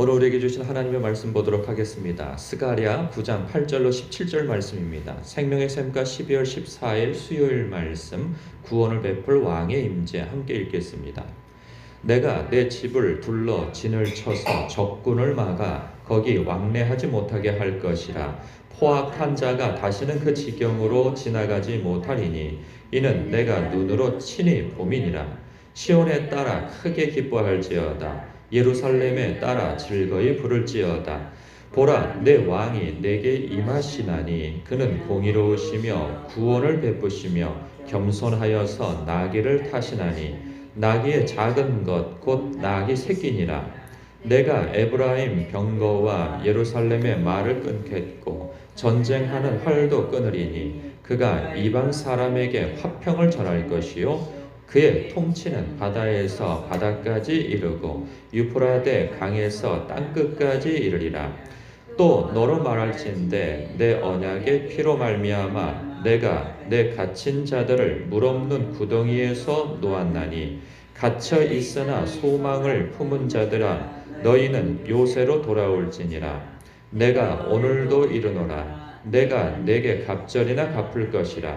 오늘 우리에게 주신 하나님의 말씀 보도록 하겠습니다. 스가랴 9장 8절로 17절 말씀입니다. 생명의 샘과 12월 14일 수요일 말씀 구원을 베풀 왕의 임재 함께 읽겠습니다. 내가 내 집을 둘러 진을 쳐서 적군을 막아 거기 왕래하지 못하게 할 것이라 포악한 자가 다시는 그 지경으로 지나가지 못하리니 이는 내가 눈으로 친히 봄이니라 시온에 따라 크게 기뻐할지어다 예루살렘에 따라 즐거이 부를지어다. 보라 내 왕이 내게 임하시나니 그는 공의로우시며 구원을 베푸시며 겸손하여서 나귀를 타시나니 나귀의 작은 것 곧 나귀 새끼니라. 내가 에브라임 병거와 예루살렘의 말을 끊겠고 전쟁하는 활도 끊으리니 그가 이방 사람에게 화평을 전할 것이요 그의 통치는 바다에서 바다까지 이르고 유프라데 강에서 땅끝까지 이르리라. 또 너로 말할진대 내 언약의 피로 말미암아 내가 내 갇힌 자들을 물없는 구덩이에서 놓았나니 갇혀 있으나 소망을 품은 자들아 너희는 요새로 돌아올지니라. 내가 오늘도 이르노라. 내가 내게 갑절이나 갚을 것이라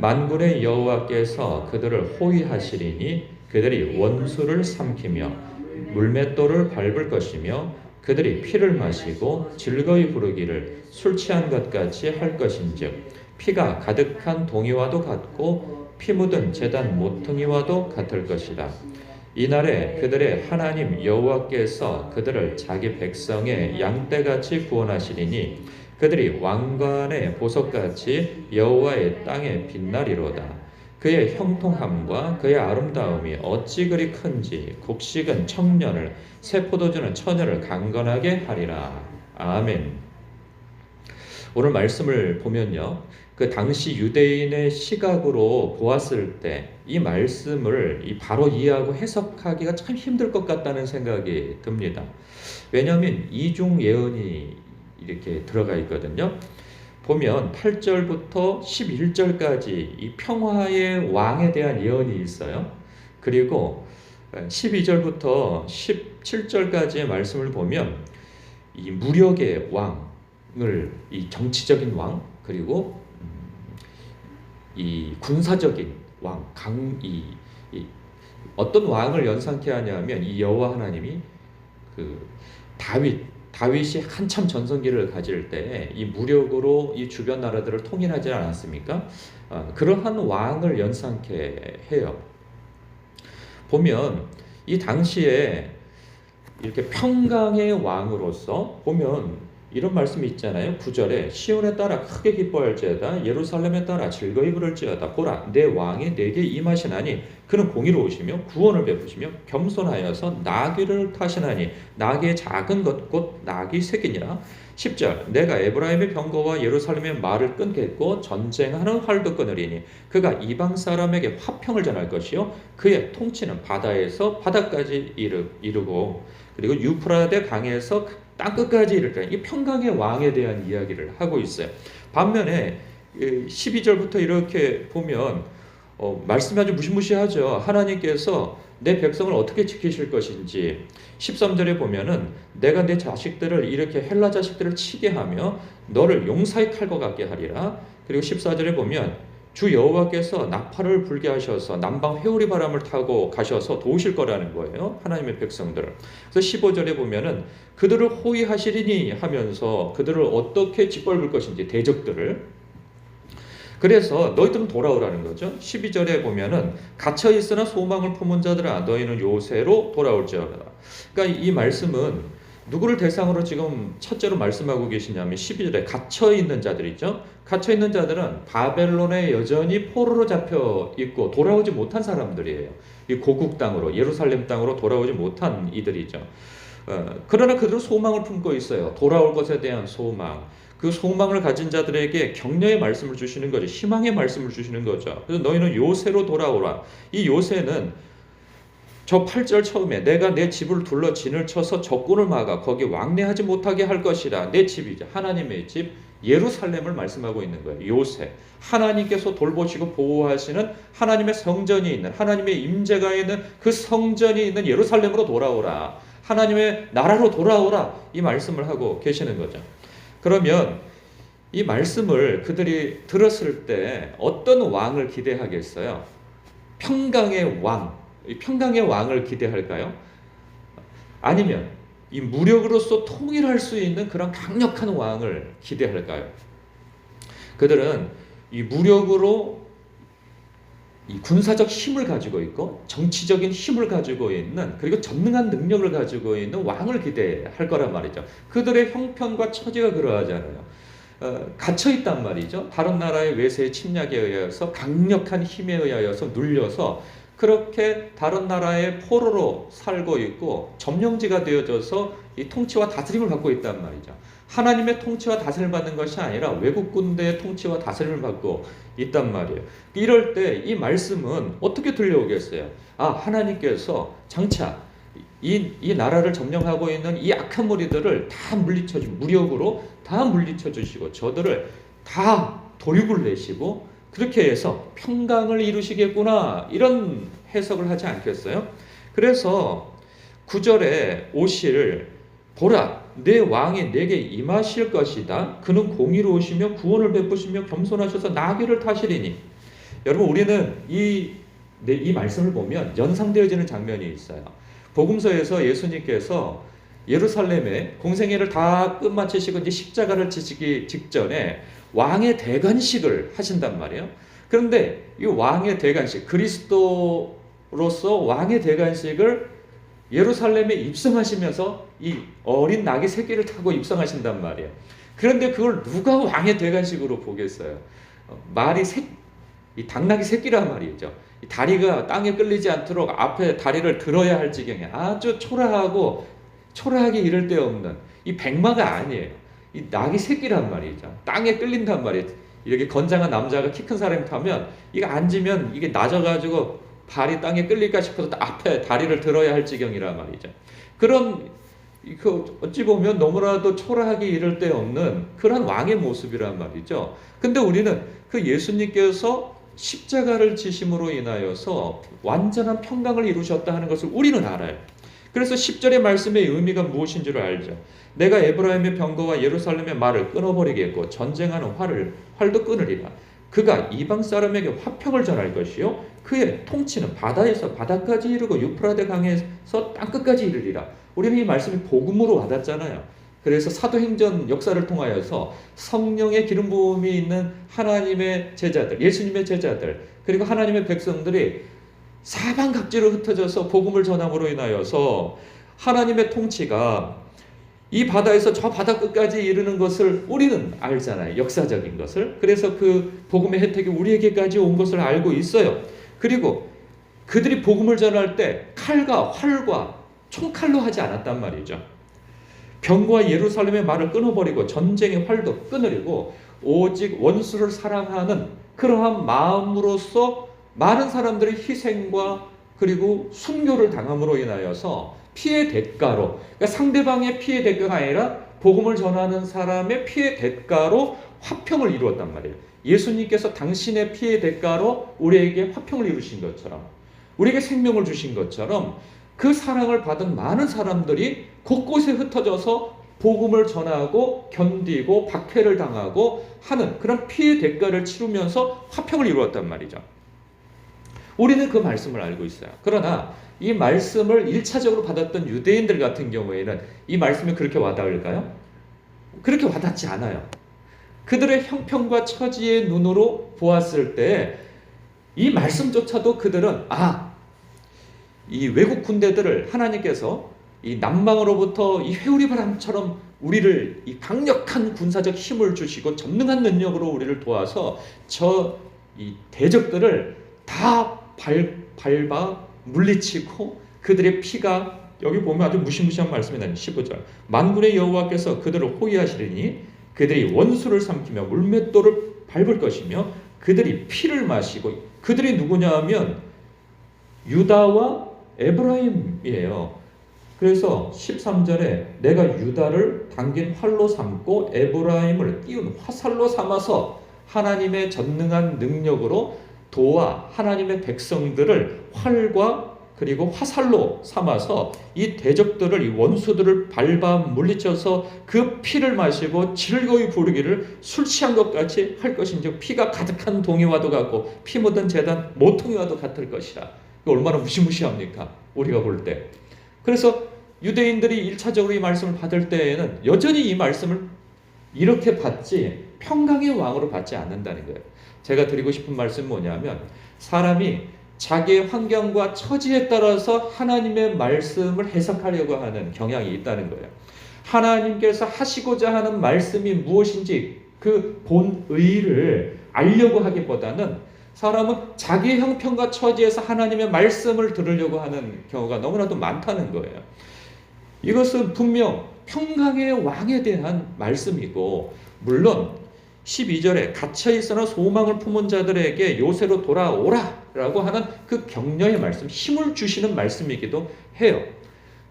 만군의 여호와께서 그들을 호위하시리니 그들이 원수를 삼키며 물맷돌을 밟을 것이며 그들이 피를 마시고 즐거이 부르기를 술 취한 것 같이 할 것인즉 피가 가득한 동이와도 같고 피 묻은 재단 모퉁이와도 같을 것이라. 이날에 그들의 하나님 여호와께서 그들을 자기 백성의 양떼같이 구원하시리니 그들이 왕관의 보석같이 여호와의 땅에 빛나리로다. 그의 형통함과 그의 아름다움이 어찌 그리 큰지 곡식은 청년을 새 포도주는 처녀를 강건하게 하리라. 아멘. 오늘 말씀을 보면요. 그 당시 유대인의 시각으로 보았을 때 이 말씀을 바로 이해하고 해석하기가 참 힘들 것 같다는 생각이 듭니다. 왜냐하면 이중 예언이 이렇게 들어가 있거든요. 보면 8절부터 11절까지 이 평화의 왕에 대한 예언이 있어요. 그리고 12절부터 17절까지의 말씀을 보면 이 무력의 왕을 이 정치적인 왕 그리고 이 군사적인 왕, 강, 이, 이 어떤 왕을 연상케 하냐면 이 여호와 하나님이 그 다윗 다윗이 한참 전성기를 가질 때 이 무력으로 이 주변 나라들을 통일하지 않았습니까? 어, 그러한 왕을 연상케 해요. 보면 이 당시에 이렇게 평강의 왕으로서 보면 이런 말씀이 있잖아요. 9절에 시온에 따라 크게 기뻐할지어다 예루살렘에 따라 즐거이 부를지어다 보라 내 왕이 내게 임하시나니 그는 공의로우시며 구원을 베푸시며 겸손하여서 나귀를 타시나니 나귀의 작은 것 곧 나귀 새끼니라 10절 내가 에브라임의 병거와 예루살렘의 말을 끊겠고 전쟁하는 활도 끊으리니 그가 이방 사람에게 화평을 전할 것이요 그의 통치는 바다에서 바다까지 이르, 이르고 그리고 유프라데 강에서 땅 끝까지 이를까 이 평강의 왕에 대한 이야기를 하고 있어요. 반면에 12절부터 이렇게 보면 어, 말씀이 아주 무시무시하죠. 하나님께서 내 백성을 어떻게 지키실 것인지 13절에 보면은 내가 내 자식들을 이렇게 헬라 자식들을 치게 하며 너를 용사의 칼과 같게 하리라. 그리고 14절에 보면 주 여호와께서 나팔을 불게 하셔서 남방 회오리 바람을 타고 가셔서 도우실 거라는 거예요. 하나님의 백성들을. 그래서 15절에 보면은 그들을 호위하시리니 하면서 그들을 어떻게 짓밟을 것인지 대적들을 그래서 너희들은 돌아오라는 거죠. 12절에 보면은 갇혀 있으나 소망을 품은 자들아 너희는 요새로 돌아올지어다. 그러니까 이 말씀은 누구를 대상으로 지금 첫째로 말씀하고 계시냐면 12절에 갇혀 있는 자들이죠. 갇혀 있는 자들은 바벨론에 여전히 포로로 잡혀 있고 돌아오지 못한 사람들이에요. 이 고국 땅으로 예루살렘 땅으로 돌아오지 못한 이들이죠. 어, 그러나 그들은 소망을 품고 있어요. 돌아올 것에 대한 소망. 그 소망을 가진 자들에게 격려의 말씀을 주시는 거죠. 희망의 말씀을 주시는 거죠. 그래서 너희는 요새로 돌아오라. 이 요새는 저 8절 처음에 내가 내 집을 둘러 진을 쳐서 적군을 막아 거기 왕래하지 못하게 할 것이라. 내 집이죠. 하나님의 집 예루살렘을 말씀하고 있는 거예요. 요새 하나님께서 돌보시고 보호하시는 하나님의 성전이 있는 하나님의 임재가 있는 그 성전이 있는 예루살렘으로 돌아오라. 하나님의 나라로 돌아오라. 이 말씀을 하고 계시는 거죠. 그러면 이 말씀을 그들이 들었을 때 어떤 왕을 기대하겠어요? 평강의 왕, 이 평강의 왕을 기대할까요? 아니면 이 무력으로서 통일할 수 있는 그런 강력한 왕을 기대할까요? 그들은 이 무력으로 이 군사적 힘을 가지고 있고 정치적인 힘을 가지고 있는 그리고 전능한 능력을 가지고 있는 왕을 기대할 거란 말이죠. 그들의 형편과 처지가 그러하잖아요. 어, 갇혀 있단 말이죠. 다른 나라의 외세의 침략에 의해서 강력한 힘에 의하여서 눌려서 그렇게 다른 나라의 포로로 살고 있고 점령지가 되어져서 이 통치와 다스림을 받고 있단 말이죠. 하나님의 통치와 다스림을 받는 것이 아니라 외국 군대의 통치와 다스림을 받고 있단 말이에요. 이럴 때 이 말씀은 어떻게 들려오겠어요? 아, 하나님께서 장차 이, 이 나라를 점령하고 있는 이 악한 무리들을 다 물리쳐 주 무력으로 다 물리쳐 주시고 저들을 다 도륙을 내시고 그렇게 해서 평강을 이루시겠구나 이런 해석을 하지 않겠어요? 그래서 구절에 오실 보라 내 왕이 내게 임하실 것이다. 그는 공의로우시며 구원을 베푸시며 겸손하셔서 나귀를 타시리니. 여러분 우리는 이, 네, 이 말씀을 보면 연상되어지는 장면이 있어요. 복음서에서 예수님께서 예루살렘에 공생애를 다 끝마치시고 이제 십자가를 지시기 직전에 왕의 대관식을 하신단 말이에요. 그런데 이 왕의 대관식, 그리스도로서 왕의 대관식을 예루살렘에 입성하시면서 이 어린 낙의 새끼를 타고 입성하신단 말이에요. 그런데 그걸 누가 왕의 대관식으로 보겠어요? 어, 말이 새, 이 당나귀 새끼란 말이죠. 이 다리가 땅에 끌리지 않도록 앞에 다리를 들어야 할 지경에 아주 초라하고 초라하게 이를 데 없는 이 백마가 아니에요. 이 낙이 새끼란 말이죠. 땅에 끌린단 말이에요. 이렇게 건장한 남자가 키 큰 사람이 타면 이거 앉으면 이게 낮아가지고 발이 땅에 끌릴까 싶어서 앞에 다리를 들어야 할 지경이란 말이죠. 그런 그 어찌 보면 너무나도 초라하게 이를 데 없는 그런 왕의 모습이란 말이죠. 근데 우리는 그 예수님께서 십자가를 지심으로 인하여서 완전한 평강을 이루셨다 하는 것을 우리는 알아요. 그래서 10절의 말씀의 의미가 무엇인 줄 알죠. 내가 에브라임의 병거와 예루살렘의 말을 끊어버리겠고 전쟁하는 활을 활도 끊으리라. 그가 이방 사람에게 화평을 전할 것이요 그의 통치는 바다에서 바다까지 이르고 유프라데 강에서 땅끝까지 이르리라. 우리는 이 말씀이 복음으로 와닿잖아요. 그래서 사도행전 역사를 통하여서 성령의 기름 부음이 있는 하나님의 제자들, 예수님의 제자들, 그리고 하나님의 백성들이 사방 각지로 흩어져서 복음을 전함으로 인하여서 하나님의 통치가 이 바다에서 저 바다 끝까지 이르는 것을 우리는 알잖아요. 역사적인 것을. 그래서 그 복음의 혜택이 우리에게까지 온 것을 알고 있어요. 그리고 그들이 복음을 전할 때 칼과 활과 총칼로 하지 않았단 말이죠. 병과 예루살렘의 말을 끊어버리고 전쟁의 활도 끊으려고 오직 원수를 사랑하는 그러한 마음으로서 많은 사람들의 희생과 그리고 순교를 당함으로 인하여서 피해 대가로 그러니까 상대방의 피해 대가가 아니라 복음을 전하는 사람의 피해 대가로 화평을 이루었단 말이에요. 예수님께서 당신의 피해 대가로 우리에게 화평을 이루신 것처럼 우리에게 생명을 주신 것처럼 그 사랑을 받은 많은 사람들이 곳곳에 흩어져서 복음을 전하고 견디고 박해를 당하고 하는 그런 피해 대가를 치르면서 화평을 이루었단 말이죠. 우리는 그 말씀을 알고 있어요. 그러나 이 말씀을 1차적으로 받았던 유대인들 같은 경우에는 이 말씀이 그렇게 와닿을까요? 그렇게 와닿지 않아요. 그들의 형편과 처지의 눈으로 보았을 때 이 말씀조차도 그들은 아, 이 외국 군대들을 하나님께서 이 남방으로부터 이 회오리 바람처럼 우리를 이 강력한 군사적 힘을 주시고 전능한 능력으로 우리를 도와서 저 이 대적들을 다 밟, 밟아 물리치고 그들의 피가 여기 보면 아주 무시무시한 말씀이 나요. 15절. 만군의 여호와께서 그들을 호위하시리니 그들이 원수를 삼키며 물맷돌을 밟을 것이며 그들이 피를 마시고 그들이 누구냐 하면 유다와 에브라임이에요. 그래서 13절에 내가 유다를 당긴 활로 삼고 에브라임을 띄운 화살로 삼아서 하나님의 전능한 능력으로 도와 하나님의 백성들을 활과 그리고 화살로 삼아서 이 대적들을 이 원수들을 밟아 물리쳐서 그 피를 마시고 즐거이 부르기를 술 취한 것 같이 할 것인지 피가 가득한 동이와도 같고 피 묻은 재단 모퉁이와도 같을 것이라. 얼마나 무시무시합니까? 우리가 볼 때. 그래서 유대인들이 1차적으로 이 말씀을 받을 때에는 여전히 이 말씀을 이렇게 받지 평강의 왕으로 받지 않는다는 거예요. 제가 드리고 싶은 말씀은 뭐냐면 사람이 자기의 환경과 처지에 따라서 하나님의 말씀을 해석하려고 하는 경향이 있다는 거예요. 하나님께서 하시고자 하는 말씀이 무엇인지 그 본의를 알려고 하기보다는 사람은 자기의 형편과 처지에서 하나님의 말씀을 들으려고 하는 경우가 너무나도 많다는 거예요. 이것은 분명 평강의 왕에 대한 말씀이고 물론 12절에 갇혀 있으나 소망을 품은 자들에게 요새로 돌아오라라고 하는 그 격려의 말씀, 힘을 주시는 말씀이기도 해요.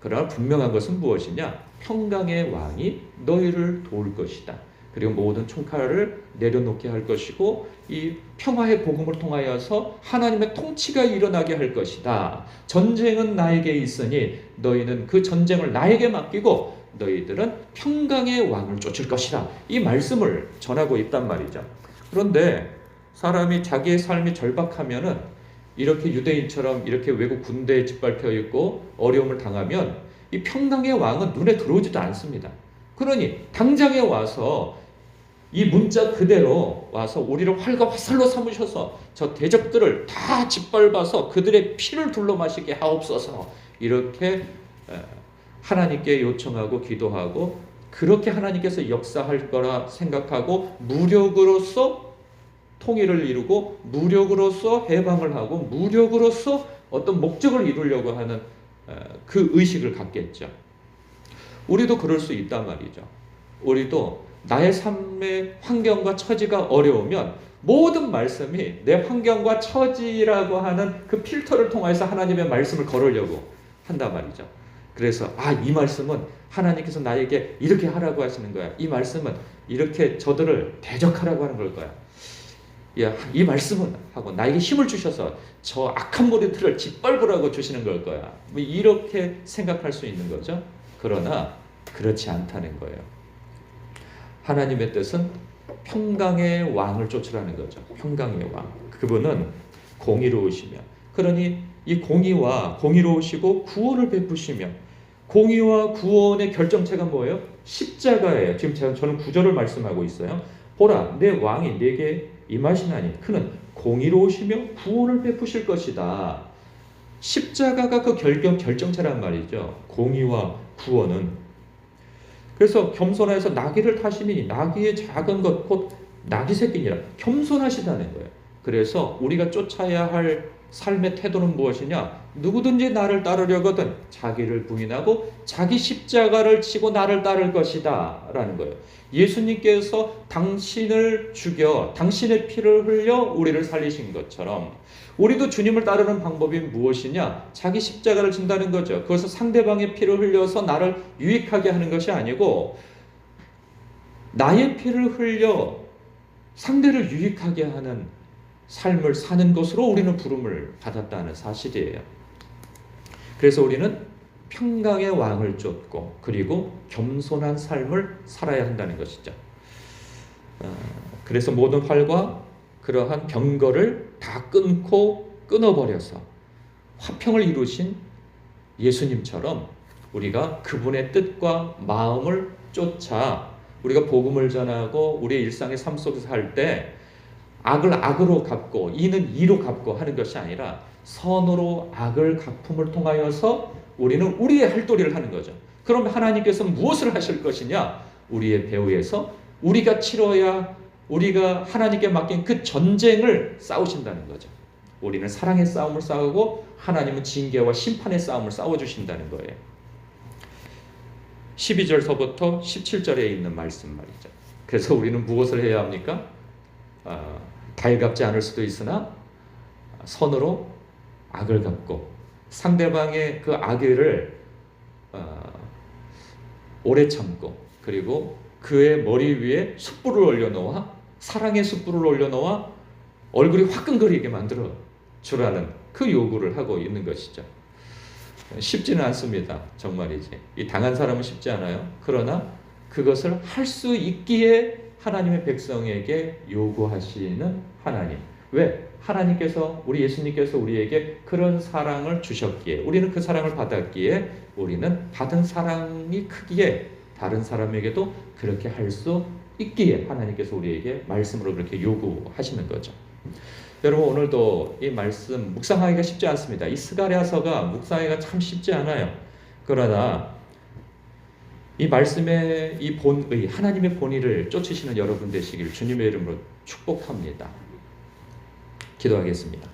그러나 분명한 것은 무엇이냐? 평강의 왕이 너희를 도울 것이다. 그리고 모든 총칼을 내려놓게 할 것이고 이 평화의 복음을 통하여서 하나님의 통치가 일어나게 할 것이다. 전쟁은 나에게 있으니 너희는 그 전쟁을 나에게 맡기고 너희들은 평강의 왕을 쫓을 것이다. 이 말씀을 전하고 있단 말이죠. 그런데 사람이 자기의 삶이 절박하면은 이렇게 유대인처럼 이렇게 외국 군대에 짓밟혀 있고 어려움을 당하면 이 평강의 왕은 눈에 들어오지도 않습니다. 그러니 당장에 와서 이 문자 그대로 와서 우리를 활과 화살로 삼으셔서 저 대적들을 다 짓밟아서 그들의 피를 둘러 마시게 하옵소서 이렇게 하나님께 요청하고 기도하고 그렇게 하나님께서 역사할 거라 생각하고 무력으로서 통일을 이루고 무력으로서 해방을 하고 무력으로서 어떤 목적을 이루려고 하는 그 의식을 갖겠죠. 우리도 그럴 수 있단 말이죠. 우리도 나의 삶의 환경과 처지가 어려우면 모든 말씀이 내 환경과 처지라고 하는 그 필터를 통해서 하나님의 말씀을 걸으려고 한단 말이죠. 그래서 아, 이 말씀은 하나님께서 나에게 이렇게 하라고 하시는 거야. 이 말씀은 이렇게 저들을 대적하라고 하는 걸 거야. 야, 이 말씀은 하고 나에게 힘을 주셔서 저 악한 머리들을 짓밟으라고 주시는 걸 거야. 뭐 이렇게 생각할 수 있는 거죠. 그러나 그렇지 않다는 거예요. 하나님의 뜻은 평강의 왕을 쫓으라는 거죠. 평강의 왕. 그분은 공의로우시며 그러니 이 공의와 공의로우시고 구원을 베푸시며 공의와 구원의 결정체가 뭐예요? 십자가예요. 지금 저는 구절을 말씀하고 있어요. 보라, 내 왕이 내게 임하시나니 그는 공의로우시며 구원을 베푸실 것이다. 십자가가 그 결정 결정체란 말이죠. 공의와 구원은 그래서 겸손해서 나귀를 타시니 나귀의 작은 것 곧 나귀 새끼니라 겸손하시다는 거예요. 그래서 우리가 쫓아야 할 삶의 태도는 무엇이냐? 누구든지 나를 따르려거든 자기를 부인하고 자기 십자가를 치고 나를 따를 것이다. 라는 거예요. 예수님께서 당신을 죽여 당신의 피를 흘려 우리를 살리신 것처럼 우리도 주님을 따르는 방법이 무엇이냐? 자기 십자가를 진다는 거죠. 그것은 상대방의 피를 흘려서 나를 유익하게 하는 것이 아니고 나의 피를 흘려 상대를 유익하게 하는 삶을 사는 것으로 우리는 부름을 받았다는 사실이에요. 그래서 우리는 평강의 왕을 쫓고 그리고 겸손한 삶을 살아야 한다는 것이죠. 어, 그래서 모든 활과 그러한 병거를 다 끊고 끊어버려서 화평을 이루신 예수님처럼 우리가 그분의 뜻과 마음을 쫓아 우리가 복음을 전하고 우리의 일상의 삶 속에서 할 때 악을 악으로 갚고 이는 이로 갚고 하는 것이 아니라 선으로 악을 갚음을 통하여서 우리는 우리의 할 도리를 하는 거죠. 그럼 하나님께서 무엇을 하실 것이냐? 우리의 배후에서 우리가 치러야 우리가 하나님께 맡긴 그 전쟁을 싸우신다는 거죠. 우리는 사랑의 싸움을 싸우고 하나님은 징계와 심판의 싸움을 싸워 주신다는 거예요. 12절서부터 17절에 있는 말씀 말이죠. 그래서 우리는 무엇을 해야 합니까? 아, 달갑지 않을 수도 있으나 선으로 악을 갚고 상대방의 그 악의를 어, 오래 참고 그리고 그의 머리 위에 숯불을 올려놓아 사랑의 숯불을 올려놓아 얼굴이 화끈거리게 만들어 주라는 그 요구를 하고 있는 것이죠. 쉽지는 않습니다. 정말이지. 이 당한 사람은 쉽지 않아요. 그러나 그것을 할 수 있기에 하나님의 백성에게 요구하시는 하나님. 왜? 하나님께서 우리 예수님께서 우리에게 그런 사랑을 주셨기에 우리는 그 사랑을 받았기에 우리는 받은 사랑이 크기에 다른 사람에게도 그렇게 할 수 있기에 하나님께서 우리에게 말씀으로 그렇게 요구하시는 거죠. 여러분 오늘도 이 말씀 묵상하기가 쉽지 않습니다. 이 스가랴서가 묵상하기가 참 쉽지 않아요. 그러나 이 말씀의 이 본의 하나님의 본의를 쫓으시는 여러분 되시길 주님의 이름으로 축복합니다. 기도하겠습니다.